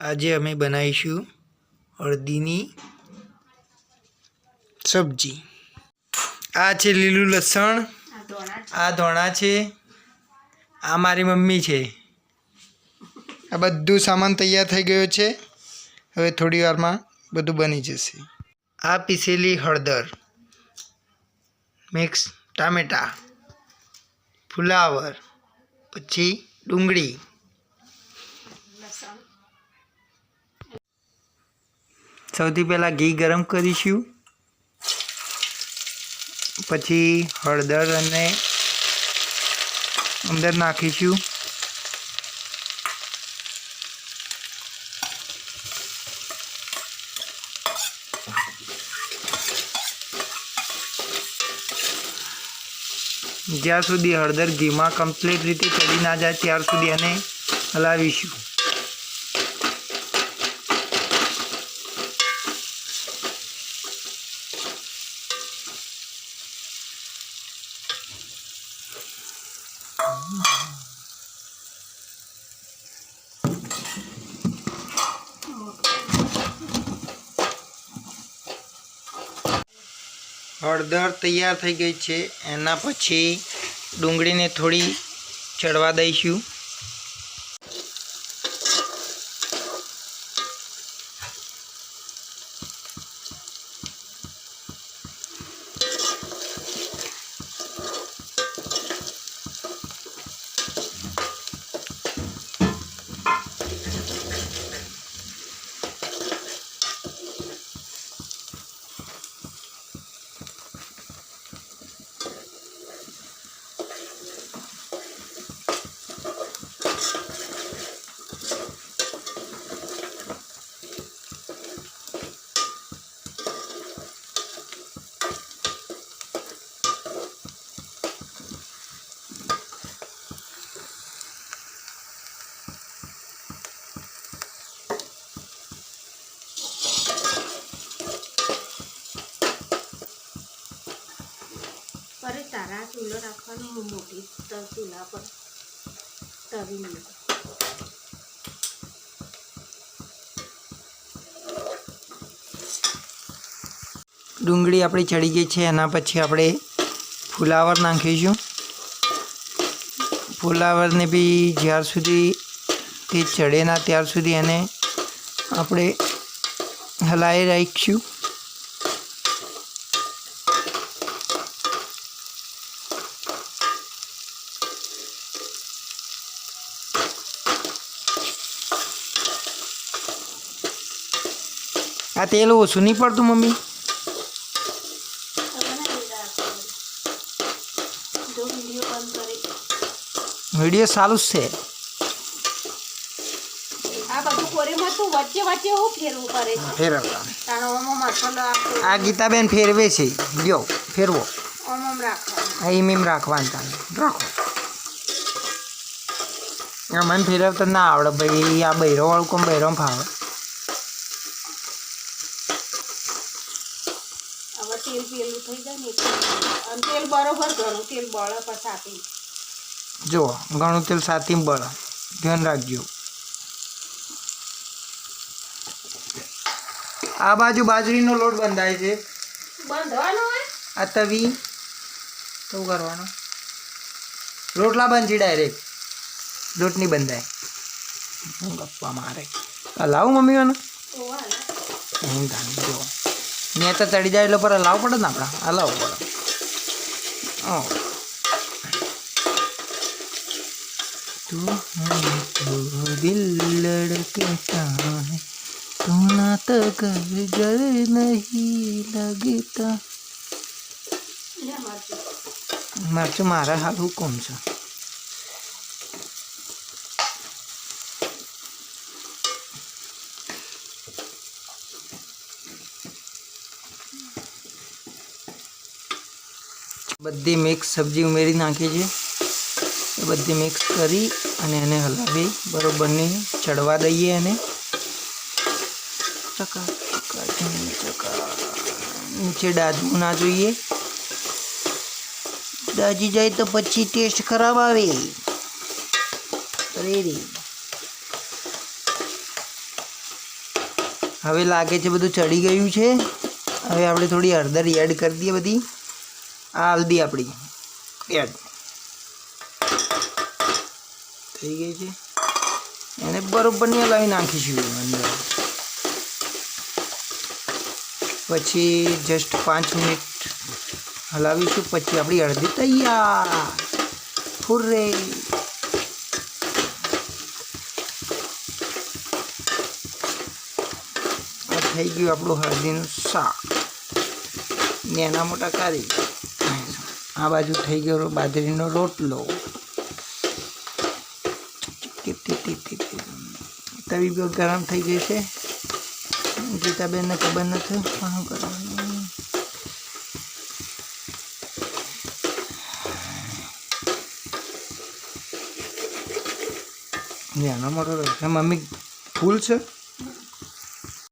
આજે અમે બનાવીશું હળદીની સબ્જી. આ છે લીલું લસણ, આ ધોણા છે, આ મારી મમ્મી છે. આ બધું સામાન તૈયાર થઈ ગયો છે. હવે થોડી વારમાં બધું બની જશે. આ પીસેલી હળદર, મિક્સ ટામેટા, ફુલાવર, પછી ડુંગળી. સૌથી પહેલાં ઘી ગરમ કરીશું. પછી હળદર અને અંદર નાખીશું. જ્યાં સુધી હળદર ઘીમાં કમ્પ્લીટ રીતે ચડી ના જાય, ત્યાર સુધી એને હલાવીશું. હળદર તૈયાર થઈ ગઈ છે. એના પછી ડુંગળીને થોડી ચડવા દઈશું. તારા ચૂલો રાખવાનો હું મોટી ચૂલા પર તવી મૂક. ડુંગળી આપણી ચડી ગઈ છે, એના પછી આપણે ફુલાવર નાખીશું. ફુલાવરને બી જ્યાર સુધી તે ચડે ના, ત્યાર સુધી એને આપણે હલાવી રાખીશું. આ તેલ ઓછું નહીં પડતું મમ્મી? વીડિયો સારું જ છે. આ ગીતાબેન ફેરવે છે. લ્યો ફેરવો. એમ એમ રાખવાનું તાને રાખો. મને ફેરવતા ના આવડે. ભાઈ આ બૈરો વાળું કોમ બૈરો ફાવે? હવે તેલ પેલું થઈ જાય ને અને તેલ બરોબર ઘણું તેલ બળે પણ સાથી જુઓ ઘણું તેલ સાથી બળે. ધ્યાન રાખજો. આ બાજુ બાજરીનો લોટ બંધાય છે. બંધવાનો આ તવી. શું કરવાનું? રોટલા બાંધી ડાયરેક્ટ લોટ નહીં બંધાય. હું ગપ્પા મારે. લાવું મમ્મી મને ધાન. એમ તાને જો. મેં તો ચડી જાય એટલે પર લાવવું પડે ને આપણા હલાવવું પડે ઓ તું તો દિલ લડકતા હૈ તું ના તો ઘર ઘર નહીં લગતા લે મરચું. મરચું મારા હાલ હુકમ છે બધી મિક્સ સબ્જી ઉમેરી નાખી છે. એ બધી મિક્સ કરી અને એને હલાવી બરોબરની ચડવા દઈએ એને. ચકા નીચે ડાજવું ના જોઈએ. દાજી જાય તો પછી ટેસ્ટ ખરાબ આવે. રેડી હવે લાગે છે બધું ચડી ગયું છે. હવે આપણે થોડી હળદર એડ કરી દઈએ બધી. આ હલ્દી આપણી. એડ થઈ ગઈ છે. એને બરોબરની હલાવી નાખીશું અંદર. પછી જસ્ટ પાંચ મિનિટ હલાવીશું. પછી આપણી અડધી તૈયાર. ફુર્રે થઈ ગયું આપણું હળદીનું શાક. નાના મોટા કરી. આ બાજુ થઈ ગયો બાજરીનો રોટલો. તવી ગરમ થઈ ગઈ છે. ગીતાબેનને ખબર નથી શું કરવાનું. નાનો મોટો મમ્મી ફૂલ છે.